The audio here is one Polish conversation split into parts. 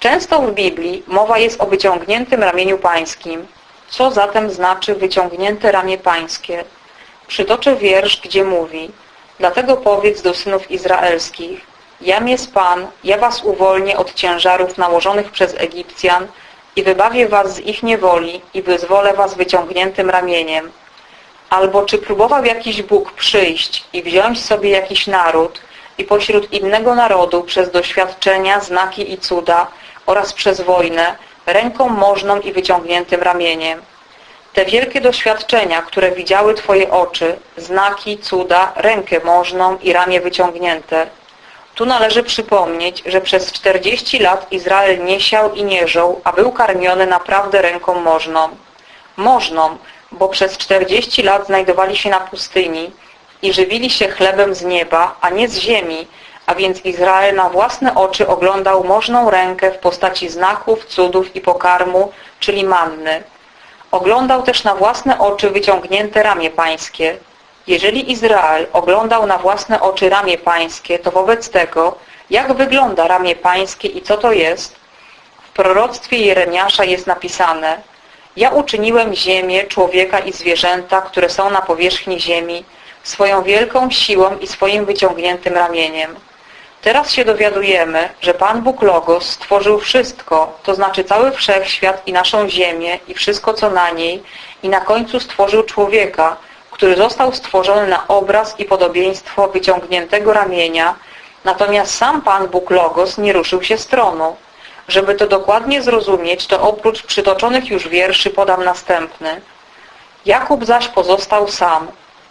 Często w Biblii mowa jest o wyciągniętym ramieniu pańskim. Co zatem znaczy wyciągnięte ramię pańskie? Przytoczę wiersz, gdzie mówi Dlatego powiedz do synów izraelskich Jam jest Pan, ja was uwolnię od ciężarów nałożonych przez Egipcjan i wybawię was z ich niewoli i wyzwolę was wyciągniętym ramieniem. Albo czy próbował jakiś Bóg przyjść i wziąć sobie jakiś naród i pośród innego narodu przez doświadczenia, znaki i cuda oraz przez wojnę ręką możną i wyciągniętym ramieniem. Te wielkie doświadczenia, które widziały Twoje oczy, znaki, cuda, rękę możną i ramię wyciągnięte. Tu należy przypomnieć, że przez 40 lat Izrael nie siał i nie żął, a był karmiony naprawdę ręką możną. Możną, bo przez 40 lat znajdowali się na pustyni i żywili się chlebem z nieba, a nie z ziemi, a więc Izrael na własne oczy oglądał możną rękę w postaci znaków, cudów i pokarmu, czyli manny. Oglądał też na własne oczy wyciągnięte ramię pańskie. Jeżeli Izrael oglądał na własne oczy ramię pańskie, to wobec tego, jak wygląda ramię pańskie i co to jest, w proroctwie Jeremiasza jest napisane Ja uczyniłem ziemię, człowieka i zwierzęta, które są na powierzchni ziemi, swoją wielką siłą i swoim wyciągniętym ramieniem. Teraz się dowiadujemy, że Pan Bóg Logos stworzył wszystko, to znaczy cały wszechświat i naszą ziemię i wszystko co na niej i na końcu stworzył człowieka, który został stworzony na obraz i podobieństwo wyciągniętego ramienia, natomiast sam Pan Bóg Logos nie ruszył się z tronu. Żeby to dokładnie zrozumieć, to oprócz przytoczonych już wierszy podam następny. Jakub zaś pozostał sam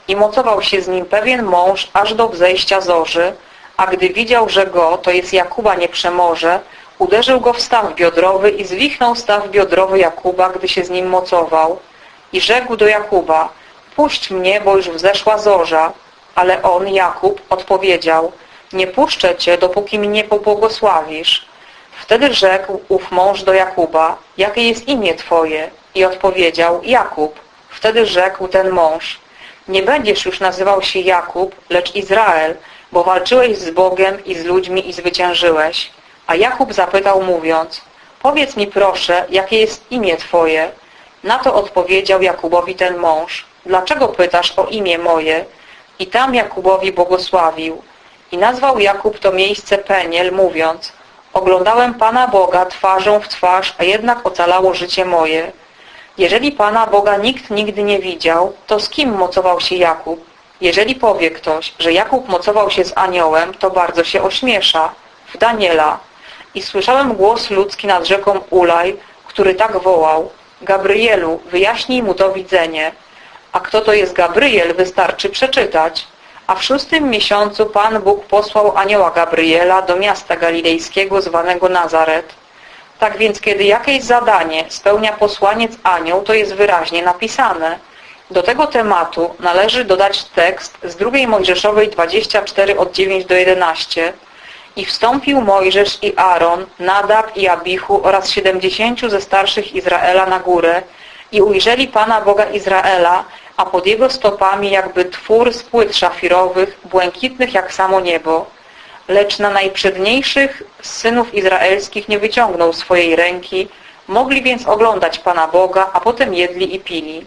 i mocował się z nim pewien mąż aż do wzejścia zorzy, a gdy widział, że go, to jest Jakuba, nie przemoże, uderzył go w staw biodrowy i zwichnął staw biodrowy Jakuba, gdy się z nim mocował. I rzekł do Jakuba, puść mnie, bo już wzeszła zorza. Ale on, Jakub, odpowiedział, nie puszczę cię, dopóki mi nie pobłogosławisz. Wtedy rzekł ów mąż do Jakuba, jakie jest imię twoje? I odpowiedział, Jakub. Wtedy rzekł ten mąż, nie będziesz już nazywał się Jakub, lecz Izrael, bo walczyłeś z Bogiem i z ludźmi i zwyciężyłeś. A Jakub zapytał mówiąc, powiedz mi proszę, jakie jest imię Twoje? Na to odpowiedział Jakubowi ten mąż, dlaczego pytasz o imię moje? I tam Jakubowi błogosławił. I nazwał Jakub to miejsce Peniel, mówiąc, oglądałem Pana Boga twarzą w twarz, a jednak ocalało życie moje. Jeżeli Pana Boga nikt nigdy nie widział, to z kim mocował się Jakub? Jeżeli powie ktoś, że Jakub mocował się z aniołem, to bardzo się ośmiesza. W Daniela. I słyszałem głos ludzki nad rzeką Ulaj, który tak wołał. Gabrielu, wyjaśnij mu to widzenie. A kto to jest Gabriel, wystarczy przeczytać. A w szóstym miesiącu Pan Bóg posłał anioła Gabriela do miasta galilejskiego zwanego Nazaret. Tak więc, kiedy jakieś zadanie spełnia posłaniec anioł, to jest wyraźnie napisane – do tego tematu należy dodać tekst z drugiej Mojżeszowej 24 od 9 do 11 i wstąpił Mojżesz i Aaron, Nadab i Abichu oraz 70 ze starszych Izraela na górę i ujrzeli Pana Boga Izraela, a pod jego stopami jakby twór z płyt szafirowych, błękitnych jak samo niebo. Lecz na najprzedniejszych z synów izraelskich nie wyciągnął swojej ręki, mogli więc oglądać Pana Boga, a potem jedli i pili.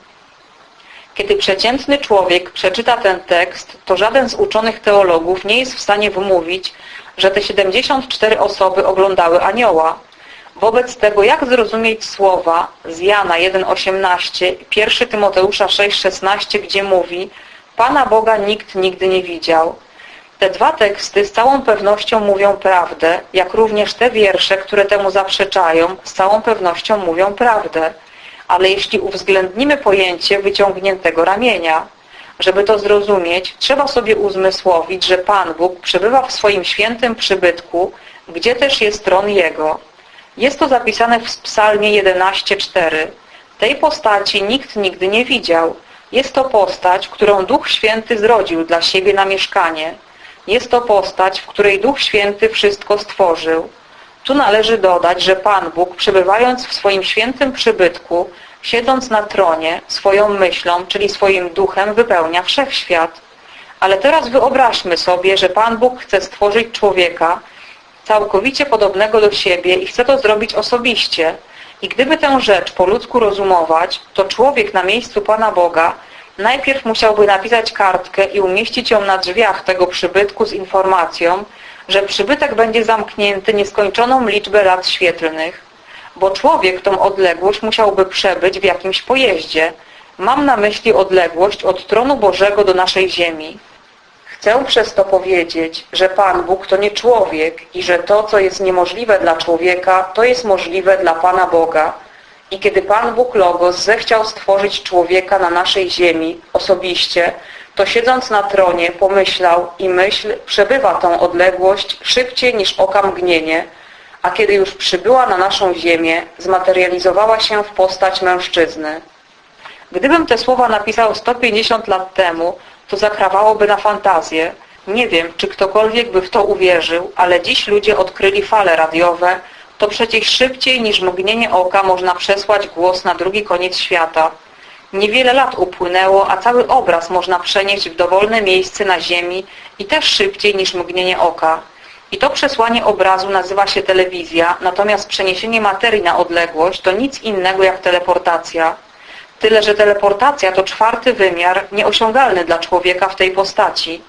Kiedy przeciętny człowiek przeczyta ten tekst, to żaden z uczonych teologów nie jest w stanie wmówić, że te 74 osoby oglądały anioła. Wobec tego, jak zrozumieć słowa z Jana 1,18, 1 Tymoteusza 6,16, gdzie mówi Pana Boga nikt nigdy nie widział. Te dwa teksty z całą pewnością mówią prawdę, jak również te wiersze, które temu zaprzeczają, z całą pewnością mówią prawdę ale jeśli uwzględnimy pojęcie wyciągniętego ramienia, żeby to zrozumieć, trzeba sobie uzmysłowić, że Pan Bóg przebywa w swoim świętym przybytku, gdzie też jest tron Jego. Jest to zapisane w psalmie 11.4. Tej postaci nikt nigdy nie widział. Jest to postać, którą Duch Święty zrodził dla siebie na mieszkanie. Jest to postać, w której Duch Święty wszystko stworzył. Tu należy dodać, że Pan Bóg, przebywając w swoim świętym przybytku, siedząc na tronie, swoją myślą, czyli swoim duchem, wypełnia wszechświat. Ale teraz wyobraźmy sobie, że Pan Bóg chce stworzyć człowieka, całkowicie podobnego do siebie i chce to zrobić osobiście. I gdyby tę rzecz po ludzku rozumować, to człowiek na miejscu Pana Boga najpierw musiałby napisać kartkę i umieścić ją na drzwiach tego przybytku z informacją, że przybytek będzie zamknięty nieskończoną liczbę lat świetlnych, bo człowiek tą odległość musiałby przebyć w jakimś pojeździe. Mam na myśli odległość od tronu Bożego do naszej ziemi. Chcę przez to powiedzieć, że Pan Bóg to nie człowiek i że to, co jest niemożliwe dla człowieka, to jest możliwe dla Pana Boga. I kiedy Pan Bóg Logos zechciał stworzyć człowieka na naszej ziemi osobiście, to siedząc na tronie pomyślał i myśl przebywa tą odległość szybciej niż oka mgnienie, a kiedy już przybyła na naszą ziemię, zmaterializowała się w postać mężczyzny. Gdybym te słowa napisał 150 lat temu, to zakrawałoby na fantazję. Nie wiem, czy ktokolwiek by w to uwierzył, ale dziś ludzie odkryli fale radiowe, to przecież szybciej niż mgnienie oka można przesłać głos na drugi koniec świata. Niewiele lat upłynęło, a cały obraz można przenieść w dowolne miejsce na Ziemi i też szybciej niż mgnienie oka. I to przesłanie obrazu nazywa się telewizja, natomiast przeniesienie materii na odległość to nic innego jak teleportacja. Tyle, że teleportacja to czwarty wymiar, nieosiągalny dla człowieka w tej postaci.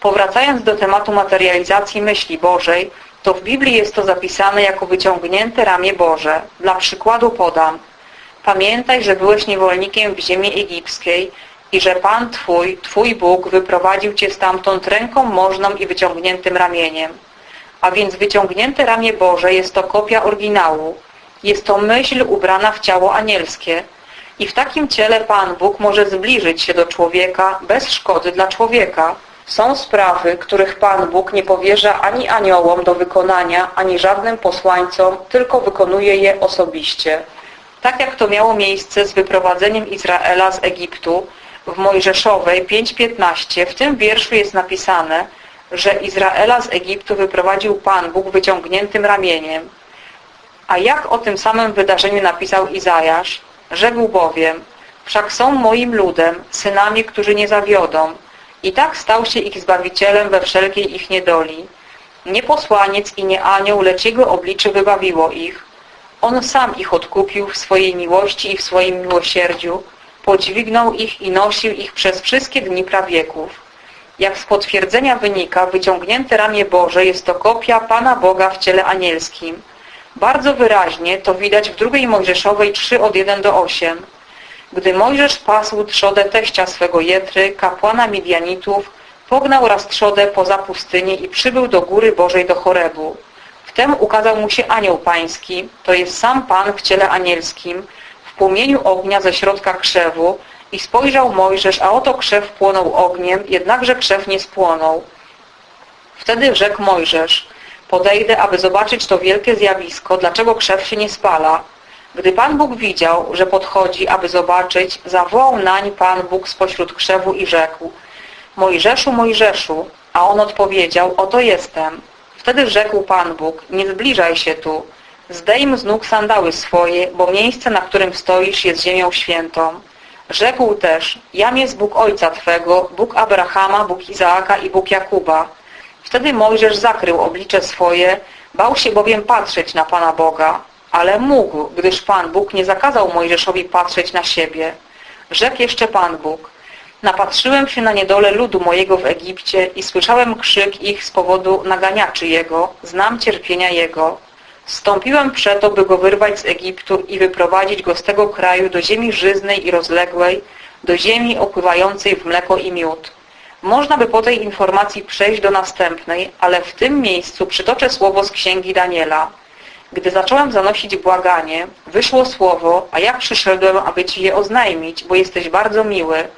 Powracając do tematu materializacji myśli Bożej, to w Biblii jest to zapisane jako wyciągnięte ramię Boże. Dla przykładu podam. Pamiętaj, że byłeś niewolnikiem w ziemi egipskiej i że Pan Twój, Twój Bóg wyprowadził Cię stamtąd ręką możną i wyciągniętym ramieniem. A więc wyciągnięte ramię Boże jest to kopia oryginału. Jest to myśl ubrana w ciało anielskie. I w takim ciele Pan Bóg może zbliżyć się do człowieka bez szkody dla człowieka. Są sprawy, których Pan Bóg nie powierza ani aniołom do wykonania, ani żadnym posłańcom, tylko wykonuje je osobiście. Tak jak to miało miejsce z wyprowadzeniem Izraela z Egiptu, w Mojżeszowej 5.15 w tym wierszu jest napisane, że Izraela z Egiptu wyprowadził Pan Bóg wyciągniętym ramieniem. A jak o tym samym wydarzeniu napisał Izajasz? Rzekł bowiem, wszak są moim ludem, synami, którzy nie zawiodą. I tak stał się ich Zbawicielem we wszelkiej ich niedoli. Nie posłaniec i nie anioł, lecz Jego oblicze wybawiło ich. On sam ich odkupił w swojej miłości i w swoim miłosierdziu, podźwignął ich i nosił ich przez wszystkie dni prawieków. Jak z potwierdzenia wynika, wyciągnięte ramię Boże jest to kopia Pana Boga w ciele anielskim. Bardzo wyraźnie to widać w drugiej Mojżeszowej 3 od 1 do 8. Gdy Mojżesz pasł trzodę teścia swego Jetry, kapłana Midianitów, pognał raz trzodę poza pustynię i przybył do góry Bożej do Chorebu. Wtem ukazał mu się anioł pański, to jest sam Pan w ciele anielskim, w płomieniu ognia ze środka krzewu i spojrzał Mojżesz, a oto krzew płonął ogniem, jednakże krzew nie spłonął. Wtedy rzekł Mojżesz, podejdę, aby zobaczyć to wielkie zjawisko, dlaczego krzew się nie spala. Gdy Pan Bóg widział, że podchodzi, aby zobaczyć, zawołał nań Pan Bóg spośród krzewu i rzekł Mojżeszu, Mojżeszu, a on odpowiedział, oto jestem. Wtedy rzekł Pan Bóg, nie zbliżaj się tu, zdejm z nóg sandały swoje, bo miejsce, na którym stoisz, jest ziemią świętą. Rzekł też, jam jest Bóg Ojca Twego, Bóg Abrahama, Bóg Izaaka i Bóg Jakuba. Wtedy Mojżesz zakrył oblicze swoje, bał się bowiem patrzeć na Pana Boga, ale mógł, gdyż Pan Bóg nie zakazał Mojżeszowi patrzeć na siebie. Rzekł jeszcze Pan Bóg, napatrzyłem się na niedolę ludu mojego w Egipcie i słyszałem krzyk ich z powodu naganiaczy jego, znam cierpienia jego. Stąpiłem przeto, by go wyrwać z Egiptu i wyprowadzić go z tego kraju do ziemi żyznej i rozległej, do ziemi opływającej w mleko i miód. Można by po tej informacji przejść do następnej, ale w tym miejscu przytoczę słowo z księgi Daniela. Gdy zacząłem zanosić błaganie, wyszło słowo, a ja przyszedłem, aby Ci je oznajmić, bo jesteś bardzo miły.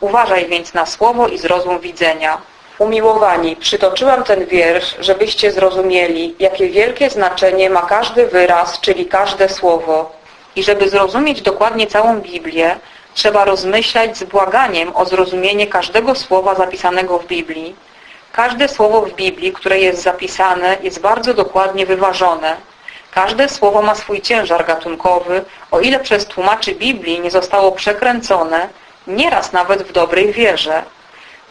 Uważaj więc na słowo i zrozum widzenia. Umiłowani, przytoczyłam ten wiersz, żebyście zrozumieli, jakie wielkie znaczenie ma każdy wyraz, czyli każde słowo. I żeby zrozumieć dokładnie całą Biblię, trzeba rozmyślać z błaganiem o zrozumienie każdego słowa zapisanego w Biblii. Każde słowo w Biblii, które jest zapisane, jest bardzo dokładnie wyważone. Każde słowo ma swój ciężar gatunkowy, o ile przez tłumaczy Biblii nie zostało przekręcone, nieraz nawet w dobrej wierze.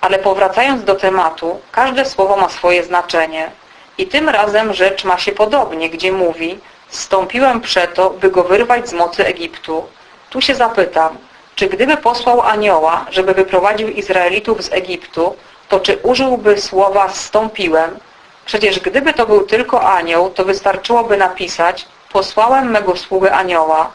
Ale powracając do tematu, każde słowo ma swoje znaczenie. I tym razem rzecz ma się podobnie, gdzie mówi Stąpiłem przeto, by go wyrwać z mocy Egiptu. Tu się zapytam, czy gdyby posłał anioła, żeby wyprowadził Izraelitów z Egiptu, to czy użyłby słowa stąpiłem? Przecież gdyby to był tylko anioł, to wystarczyłoby napisać posłałem mego sługę anioła.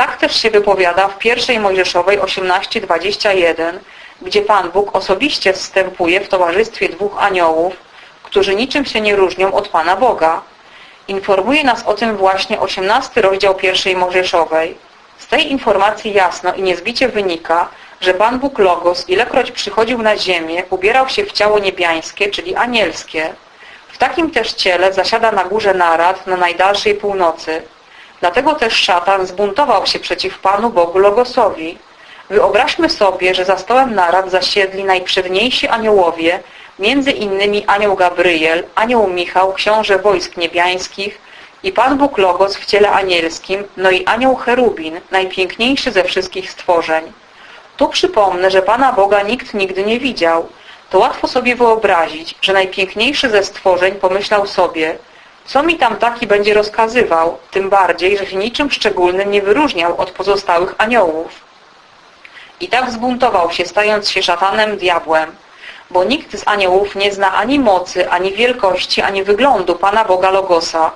Tak też się wypowiada w pierwszej Mojżeszowej 18:21, gdzie Pan Bóg osobiście wstępuje w towarzystwie dwóch aniołów, którzy niczym się nie różnią od Pana Boga. Informuje nas o tym właśnie 18 rozdział pierwszej Mojżeszowej. Z tej informacji jasno i niezbicie wynika, że Pan Bóg Logos, ilekroć przychodził na ziemię, ubierał się w ciało niebiańskie, czyli anielskie. W takim też ciele zasiada na górze narad na najdalszej północy. Dlatego też szatan zbuntował się przeciw Panu Bogu Logosowi. Wyobraźmy sobie, że za stołem narad zasiedli najprzedniejsi aniołowie, między innymi anioł Gabriel, anioł Michał, książę wojsk niebiańskich i Pan Bóg Logos w ciele anielskim, no i anioł Cherubin, najpiękniejszy ze wszystkich stworzeń. Tu przypomnę, że Pana Boga nikt nigdy nie widział. To łatwo sobie wyobrazić, że najpiękniejszy ze stworzeń pomyślał sobie, co mi tam taki będzie rozkazywał, tym bardziej, że się niczym szczególnym nie wyróżniał od pozostałych aniołów. I tak zbuntował się, stając się szatanem, diabłem, bo nikt z aniołów nie zna ani mocy, ani wielkości, ani wyglądu Pana Boga Logosa.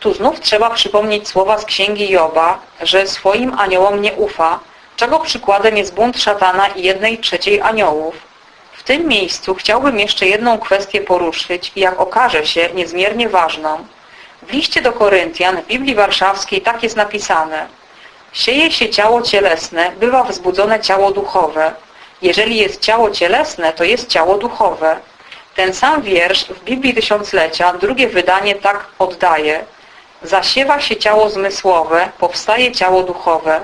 Tu znów trzeba przypomnieć słowa z księgi Joba, że swoim aniołom nie ufa, czego przykładem jest bunt szatana i jednej trzeciej aniołów. W tym miejscu chciałbym jeszcze jedną kwestię poruszyć i jak okaże się niezmiernie ważną. W liście do Koryntian w Biblii Warszawskiej tak jest napisane Sieje się ciało cielesne, bywa wzbudzone ciało duchowe. Jeżeli jest ciało cielesne, to jest ciało duchowe. Ten sam wiersz w Biblii Tysiąclecia, drugie wydanie tak oddaje. Zasiewa się ciało zmysłowe, powstaje ciało duchowe.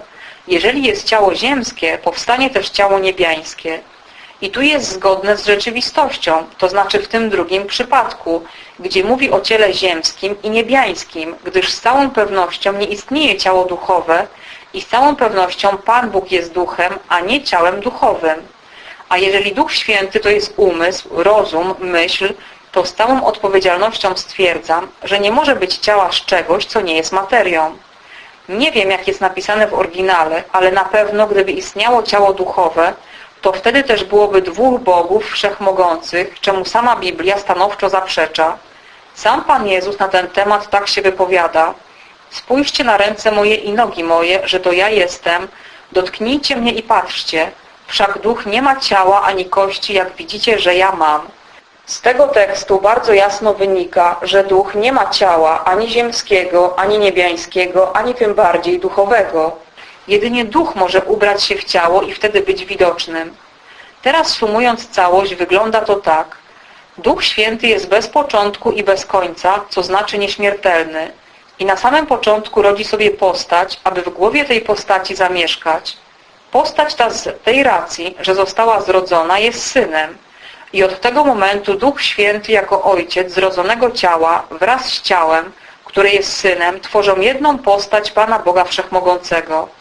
Jeżeli jest ciało ziemskie, powstanie też ciało niebiańskie. I tu jest zgodne z rzeczywistością, to znaczy w tym drugim przypadku, gdzie mówi o ciele ziemskim i niebiańskim, gdyż z całą pewnością nie istnieje ciało duchowe i z całą pewnością Pan Bóg jest duchem, a nie ciałem duchowym. A jeżeli Duch Święty to jest umysł, rozum, myśl, to z całą odpowiedzialnością stwierdzam, że nie może być ciała z czegoś, co nie jest materią. Nie wiem, jak jest napisane w oryginale, ale na pewno, gdyby istniało ciało duchowe, to wtedy też byłoby dwóch bogów wszechmogących, czemu sama Biblia stanowczo zaprzecza. Sam Pan Jezus na ten temat tak się wypowiada. Spójrzcie na ręce moje i nogi moje, że to ja jestem. Dotknijcie mnie i patrzcie. Wszak duch nie ma ciała ani kości, jak widzicie, że ja mam. Z tego tekstu bardzo jasno wynika, że duch nie ma ciała ani ziemskiego, ani niebiańskiego, ani tym bardziej duchowego. Jedynie duch może ubrać się w ciało i wtedy być widocznym. Teraz sumując całość, wygląda to tak. Duch Święty jest bez początku i bez końca, co znaczy nieśmiertelny. I na samym początku rodzi sobie postać, aby w głowie tej postaci zamieszkać. Postać ta z tej racji, że została zrodzona, jest synem. I od tego momentu Duch Święty jako Ojciec zrodzonego ciała wraz z ciałem, które jest synem, tworzą jedną postać Pana Boga Wszechmogącego.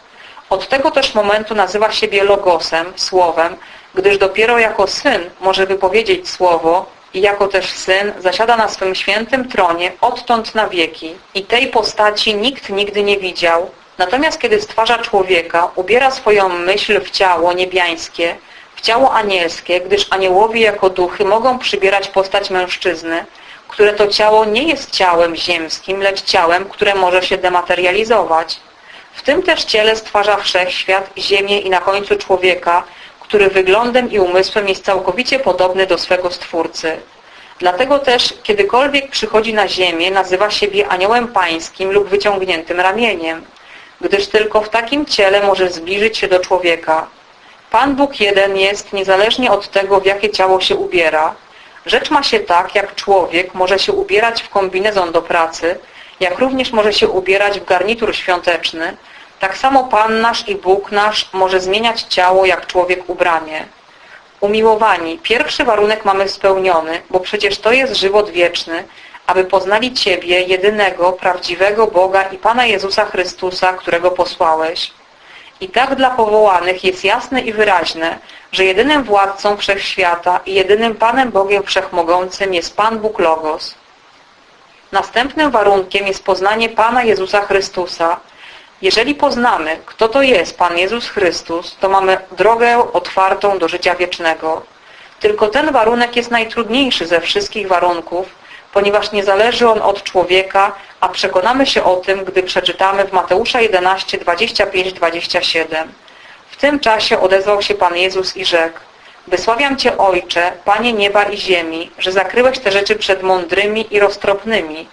Od tego też momentu nazywa siebie Logosem, Słowem, gdyż dopiero jako Syn może wypowiedzieć Słowo i jako też Syn zasiada na swym świętym tronie odtąd na wieki. I tej postaci nikt nigdy nie widział. Natomiast kiedy stwarza człowieka, ubiera swoją myśl w ciało niebiańskie, w ciało anielskie, gdyż aniołowie jako duchy mogą przybierać postać mężczyzny, które to ciało nie jest ciałem ziemskim, lecz ciałem, które może się dematerializować. W tym też ciele stwarza wszechświat, ziemię i na końcu człowieka, który wyglądem i umysłem jest całkowicie podobny do swego Stwórcy. Dlatego też, kiedykolwiek przychodzi na ziemię, nazywa siebie aniołem pańskim lub wyciągniętym ramieniem, gdyż tylko w takim ciele może zbliżyć się do człowieka. Pan Bóg jeden jest niezależnie od tego, w jakie ciało się ubiera. Rzecz ma się tak, jak człowiek może się ubierać w kombinezon do pracy, jak również może się ubierać w garnitur świąteczny, tak samo Pan nasz i Bóg nasz może zmieniać ciało jak człowiek ubranie. Umiłowani, pierwszy warunek mamy spełniony, bo przecież to jest żywot wieczny, aby poznali Ciebie, jedynego, prawdziwego Boga i Pana Jezusa Chrystusa, którego posłałeś. I tak dla powołanych jest jasne i wyraźne, że jedynym władcą wszechświata i jedynym Panem Bogiem Wszechmogącym jest Pan Bóg Logos. Następnym warunkiem jest poznanie Pana Jezusa Chrystusa. Jeżeli poznamy, kto to jest Pan Jezus Chrystus, to mamy drogę otwartą do życia wiecznego. Tylko ten warunek jest najtrudniejszy ze wszystkich warunków, ponieważ nie zależy on od człowieka, a przekonamy się o tym, gdy przeczytamy w Mateusza 11, 25-27. W tym czasie odezwał się Pan Jezus i rzekł Wysławiam Cię, Ojcze, Panie nieba i ziemi, że zakryłeś te rzeczy przed mądrymi i roztropnymi,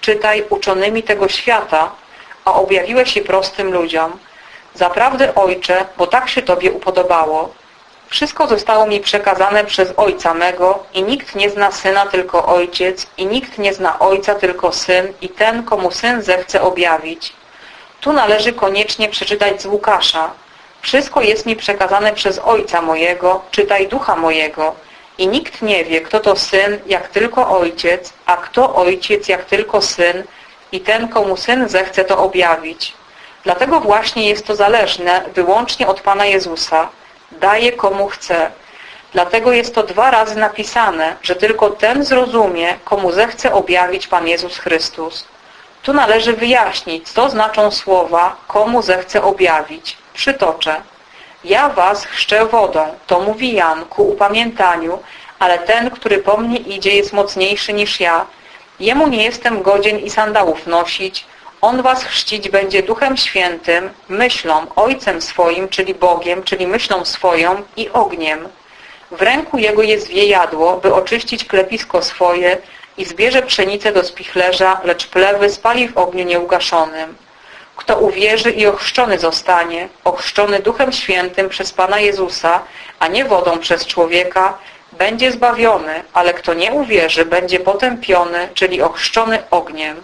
czytaj uczonymi tego świata, a objawiłeś je prostym ludziom. Zaprawdę, Ojcze, bo tak się Tobie upodobało. Wszystko zostało mi przekazane przez Ojca mego i nikt nie zna Syna, tylko Ojciec i nikt nie zna Ojca, tylko Syn i ten, komu Syn zechce objawić. Tu należy koniecznie przeczytać z Łukasza. Wszystko jest mi przekazane przez Ojca mojego, czytaj Ducha mojego. I nikt nie wie, kto to Syn, jak tylko Ojciec, a kto Ojciec, jak tylko Syn i ten, komu Syn zechce to objawić. Dlatego właśnie jest to zależne wyłącznie od Pana Jezusa. Daje komu chce. Dlatego jest to dwa razy napisane, że tylko ten zrozumie, komu zechce objawić Pan Jezus Chrystus. Tu należy wyjaśnić, co znaczą słowa, komu zechce objawić. Przytoczę. Ja was chrzczę wodą, to mówi Jan ku upamiętaniu, ale ten, który po mnie idzie, jest mocniejszy niż ja. Jemu nie jestem godzien i sandałów nosić. On was chrzcić będzie Duchem Świętym, myślą, Ojcem swoim, czyli Bogiem, czyli myślą swoją i ogniem. W ręku jego jest wiejadło, by oczyścić klepisko swoje i zbierze pszenicę do spichlerza, lecz plewy spali w ogniu nieugaszonym. Kto uwierzy i ochrzczony zostanie, ochrzczony Duchem Świętym przez Pana Jezusa, a nie wodą przez człowieka, będzie zbawiony, ale kto nie uwierzy, będzie potępiony, czyli ochrzczony ogniem.